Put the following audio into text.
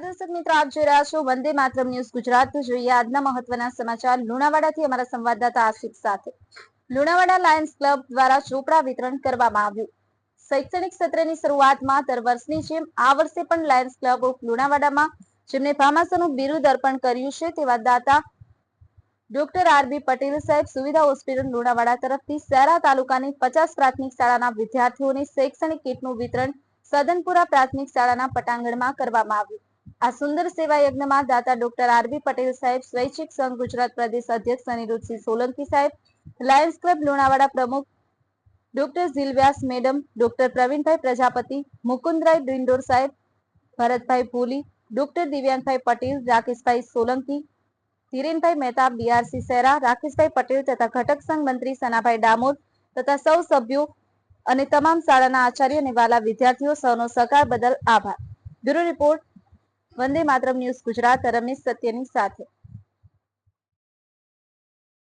નમસ્કાર દર્શક મિત્રો, આપ જોઈ રહ્યા છો વંદે માતરમ ન્યૂઝ ગુજરાત. જોઈએ આજના મહત્વના સમાચાર લુણાવાડાથી અમારા સંવાદદાતા આશિક સાથે. લુણાવાડા લાયન્સ ક્લબ દ્વારા ચોપડા વિતરણ કરવામાં આવ્યું. શૈક્ષણિક સત્રની શરૂઆતમાં દર વર્ષની જેમ આ વર્ષે પણ લાયન્સ ક્લબ ઓફ લુણાવાડામાં જેમને ભામાસાનું બિરુદ અર્પણ કર્યું છે તેવા દાતા ડોક્ટર આરબી પટેલ સાહેબ સુવિધા હોસ્પિટલ લુણાવાડા તરફથી શહેરા તાલુકાની પચાસ પ્રાથમિક શાળાના વિદ્યાર્થીઓને શૈક્ષણિક કીટનું વિતરણ સદનપુરા પ્રાથમિક શાળાના પટાંગણમાં કરવામાં આવ્યું. આ સુંદર સેવા યજ્ઞમાં દાતા ડોક્ટર આરબી પટેલ સાહેબ, સ્વૈચ્છિક સંઘ ગુજરાત પ્રદેશ અધ્યક્ષ અનિરુદ્ધસિંહ સોલંકી સાહેબ, લાયન્સ ક્લબ લુણાવાડા પ્રમુખ doctor Zeel Vyas madam, doctor Pravinbhai Prajapati, Mukundrai Dindor સાહેબ, ભરતભાઈ ભૂલી, ડોક્ટર દિવ્યાંગભાઈ પટેલ, રાકેશભાઈ સોલંકી, ધીરેનભાઈ મહેતા, બીઆરસી સેરા, રાકેશભાઈ પટેલ તથા ઘટક સંઘ મંત્રી સનાભાઈ ડામોર તથા સૌ સભ્યો અને તમામ શાળાના આચાર્ય અને વાલા વિદ્યાર્થીઓ સૌનો સહકાર બદલ આભાર. Bureau report Vande Mataram news Gujarat Ramesh સત્યની સાથે.